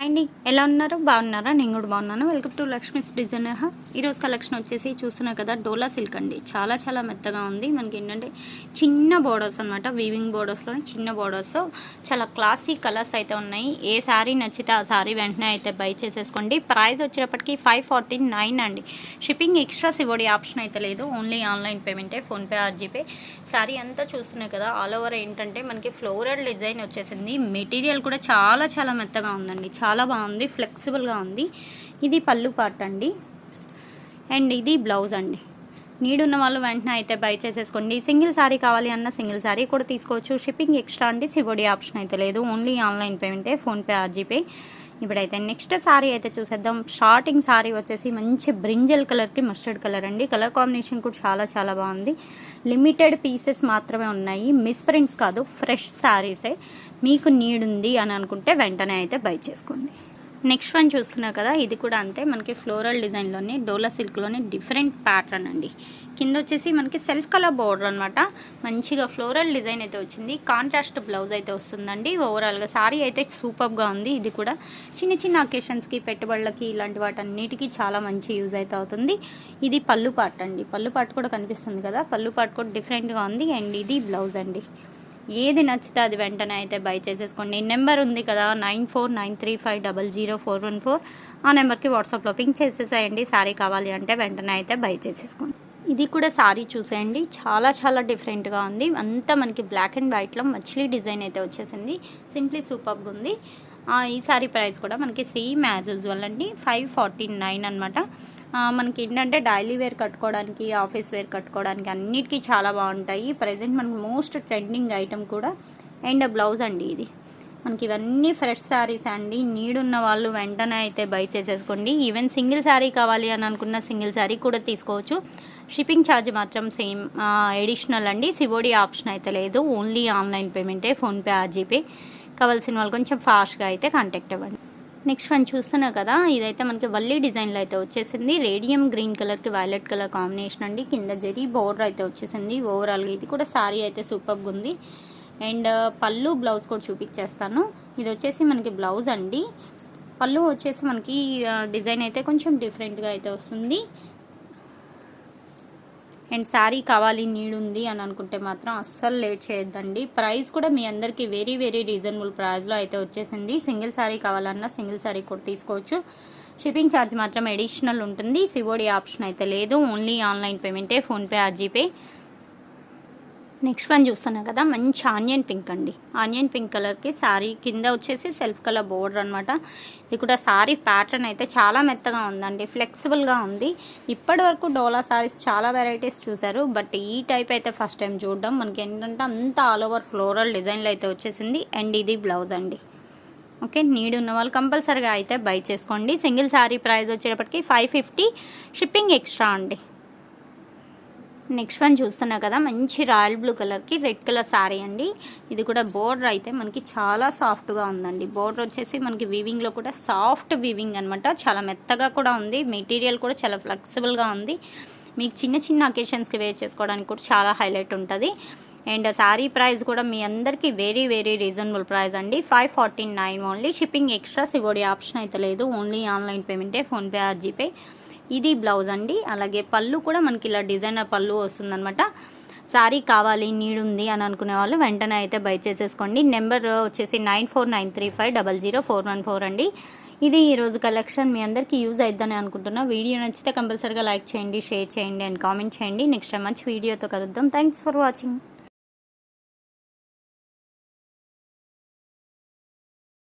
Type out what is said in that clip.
అండి. ఎలా ఉన్నారు? బాగున్నారా? నేను కూడా బాగున్నాను. వెల్కమ్ టు లక్ష్మీస్ డిజైనర్ ఈరోజు కలెక్షన్ వచ్చేసి చూస్తున్నారు కదా డోలా సిల్క్ అండి. చాలా చాలా మెత్తగా ఉంది. మనకి ఏంటంటే చిన్న బోర్డర్స్ అనమాట వీవింగ్ బోర్డర్స్లోనే చిన్న బోర్డర్స్ చాలా క్లాసీ కలర్స్ అయితే ఉన్నాయి. ఏ శారీ నచ్చితే ఆ శారీ వెంటనే అయితే బై చేసేసుకోండి. ప్రైస్ వచ్చేటప్పటికి ఫైవ్ ఫార్టీ నైన్ అండి. షిప్పింగ్ ఎక్స్ట్రా సివోడి ఆప్షన్ అయితే లేదు. ఓన్లీ ఆన్లైన్ పేమెంటే ఫోన్పే ఆర్జీపే శారీ అంతా చూస్తున్నాయి కదా ఆల్ ఓవర్ ఏంటంటే మనకి ఫ్లోరల్ డిజైన్ వచ్చేసింది. మెటీరియల్ కూడా చాలా చాలా మెత్తగా ఉందండి. చాలా బాగుంది ఫ్లెక్సిబుల్గా ఉంది. ఇది పళ్ళు పార్ట్ అండి. అండ్ ఇది బ్లౌజ్ అండి. నీడ్ ఉన్న వాళ్ళు వెంటనే అయితే బై చేసేసుకోండి. సింగిల్ శారీ కావాలి అన్న సింగిల్ శారీ కూడా తీసుకోవచ్చు. షిప్పింగ్ ఎక్స్ట్రా అండి సివోడి ఆప్షన్ అయితే లేదు. ఓన్లీ ఆన్లైన్ పేమెంటే ఫోన్పే ఆర్జీపే ఇప్పుడైతే నెక్స్ట్ సారీ అయితే చూసేద్దాం. షార్టింగ్ సారీ వచ్చేసి మంచి బ్రింజల్ కలర్కి మస్టర్డ్ కలర్ అండి. కలర్ కాంబినేషన్ కూడా చాలా చాలా బాగుంది. లిమిటెడ్ పీసెస్ మాత్రమే ఉన్నాయి. మిస్ ప్రింట్స్ కాదు ఫ్రెష్ శారీసే మీకు నీడ్ ఉంది అని అనుకుంటే వెంటనే అయితే బై చేసుకోండి. నెక్స్ట్ వన్ చూస్తున్నా కదా ఇది కూడా అంతే. మనకి ఫ్లోరల్ డిజైన్లోనే డోలా సిల్క్లోనే డిఫరెంట్ ప్యాటర్న్ అండి. కింద వచ్చేసి మనకి సెల్ఫ్ కలర్ బోర్డర్ అనమాట మంచిగా ఫ్లోరల్ డిజైన్ అయితే వచ్చింది. కాంట్రాస్ట్ బ్లౌజ్ అయితే వస్తుందండి. ఓవరాల్గా శారీ అయితే సూపర్గా ఉంది. ఇది కూడా చిన్న చిన్న అకేషన్స్కి పెట్టుబడులకి ఇలాంటి వాటన్నిటికీ చాలా మంచి యూజ్ అయితే అవుతుంది. ఇది పళ్ళు పాట్ అండి. పళ్ళు పాట్ కూడా కనిపిస్తుంది కదా. పళ్ళు పాట్ కూడా డిఫరెంట్గా ఉంది. అండ్ ఇది బ్లౌజ్ అండి. ఏది నచ్చితే అది వెంటనే అయితే బై చేసేసుకోండి. నెంబర్ ఉంది కదా nine four nine three five double zero four one four. ఆ నెంబర్కి వాట్సాప్లో పింక్ చేసేసేయండి. శారీ కావాలి అంటే వెంటనే అయితే బై చేసేసుకోండి. ఇది కూడా శారీ చూసేయండి. చాలా చాలా డిఫరెంట్గా ఉంది. అంతా మనకి బ్లాక్ అండ్ వైట్లో మచిలీ డిజైన్ అయితే వచ్చేసింది. సింప్లీ సూపర్గా ఉంది. ఈ శారీ ప్రైస్ కూడా మనకి సేమ్ యాజ్ యూజువల్ అండి ఫైవ్ ఫార్టీ నైన్ అనమాట మనకి ఏంటంటే డైలీ వేర్ కట్టుకోవడానికి ఆఫీస్ వేర్ కట్టుకోవడానికి అన్నిటికీ చాలా బాగుంటాయి. ప్రజెంట్ మనకి మోస్ట్ ట్రెండింగ్ ఐటమ్ కూడా అండ్ బ్లౌజ్ అండి ఇది. మనకి ఇవన్నీ ఫ్రెష్ శారీస్ అండి. నీడ్ ఉన్న వాళ్ళు వెంటనే అయితే బై చేసేసుకోండి. ఈవెన్ సింగిల్ శారీ కావాలి అని అనుకున్న సింగిల్ శారీ కూడా తీసుకోవచ్చు. షిప్పింగ్ ఛార్జ్ మాత్రం సేమ్ ఎడిషనల్ అండి. సివోడి ఆప్షన్ అయితే లేదు. ఓన్లీ ఆన్లైన్ పేమెంటే ఫోన్పే ఆర్జీపే కావాల్సిన వాళ్ళు కొంచెం ఫాస్ట్గా అయితే కాంటాక్ట్ అవ్వండి. నెక్స్ట్ వన్ చూస్తున్నా కదా ఇదైతే మనకి వల్లీ డిజైన్లో అయితే వచ్చేసింది. రేడియం గ్రీన్ కలర్కి వైలెట్ కలర్ కాంబినేషన్ అండి. కింద జరి బోర్డర్ అయితే వచ్చేసింది. ఓవరాల్గా ఇది కూడా శారీ అయితే సూపర్గా ఉంది. అండ్ uh, పళ్ళు బ్లౌజ్ కూడా చూపించేస్తాను. ఇది వచ్చేసి మనకి బ్లౌజ్ అండి. పళ్ళు వచ్చేసి మనకి uh, డిజైన్ అయితే కొంచెం డిఫరెంట్గా అయితే వస్తుంది. అండ్ శారీ కావాలి నీడ్ ఉంది అని అనుకుంటే మాత్రం అస్సలు లేట్ చేయొద్దండి. ప్రైస్ కూడా మీ అందరికీ వెరీ వెరీ రీజనబుల్ ప్రైస్లో అయితే వచ్చేసింది. సింగిల్ శారీ కావాలన్నా సింగిల్ శారీ కూడా తీసుకోవచ్చు. షిప్పింగ్ ఛార్జ్ మాత్రం ఎడిషనల్ ఉంటుంది. సివోడి ఆప్షన్ అయితే లేదు. ఓన్లీ ఆన్లైన్ పేమెంటే ఫోన్పే ఆర్జీపే నెక్స్ట్ వన్ చూస్తున్నా కదా మంచి ఆనియన్ పింక్ అండి. ఆనియన్ పింక్ కలర్కి శారీ కింద వచ్చేసి సెల్ఫ్ కలర్ బోర్డర్ అనమాట ఇది కూడా శారీ ప్యాటర్న్ అయితే చాలా మెత్తగా ఉందండి ఫ్లెక్సిబుల్గా ఉంది. ఇప్పటి వరకు డోలా శారీస్ చాలా వెరైటీస్ చూశారు బట్ ఈ టైప్ అయితే ఫస్ట్ టైం చూడడం. మనకి ఏంటంటే అంత ఆల్ ఓవర్ ఫ్లోరల్ డిజైన్లు అయితే వచ్చేసింది. అండ్ ఇది బ్లౌజ్ అండి. ఓకే నీడ్ ఉన్న వాళ్ళు కంపల్సరీగా అయితే బై చేసుకోండి. సింగిల్ శారీ ప్రైస్ వచ్చేటప్పటికి ఫైవ్ ఫిఫ్టీ షిప్పింగ్ ఎక్స్ట్రా అండి. నెక్స్ట్ వన్ చూస్తున్నా కదా మంచి రాయల్ బ్లూ కలర్కి రెడ్ కలర్ శారీ అండి. ఇది కూడా బోర్డర్ అయితే మనకి చాలా సాఫ్ట్గా ఉందండి. బోర్డర్ వచ్చేసి మనకి వీవింగ్లో కూడా సాఫ్ట్ వీవింగ్ అనమాట చాలా మెత్తగా కూడా ఉంది. మెటీరియల్ కూడా చాలా ఫ్లెక్సిబుల్గా ఉంది. మీకు చిన్న చిన్న అకేషన్స్కి వేర్ చేసుకోవడానికి కూడా చాలా హైలైట్ ఉంటుంది. అండ్ శారీ ప్రైస్ కూడా మీ అందరికీ వెరీ వెరీ రీజనబుల్ ప్రైస్ అండి. Five forty nine only shipping extra COD option అయితే లేదు. ఓన్లీ ఆన్లైన్ పేమెంటే ఫోన్పే ఆర్జీపే ఇది బ్లౌజ్ అండి. అలాగే పళ్ళు కూడా మనకి ఇలా డిజైనర్ పళ్ళు వస్తుందనమాట శారీ కావాలి నీడ్ ఉంది అని అనుకునే వాళ్ళు వెంటనే అయితే బై చేసేసుకోండి. నెంబర్ వచ్చేసి nine four nine three five double zero four one four అండి. ఇది ఈరోజు కలెక్షన్ మీ అందరికీ యూజ్ అవుద్దని అనుకుంటున్నా. వీడియో నచ్చితే కంపల్సరీగా లైక్ చేయండి షేర్ చేయండి అండ్ కామెంట్ చేయండి. నెక్స్ట్ టైం మంచి వీడియోతో కలుద్దాం. Thanks for watching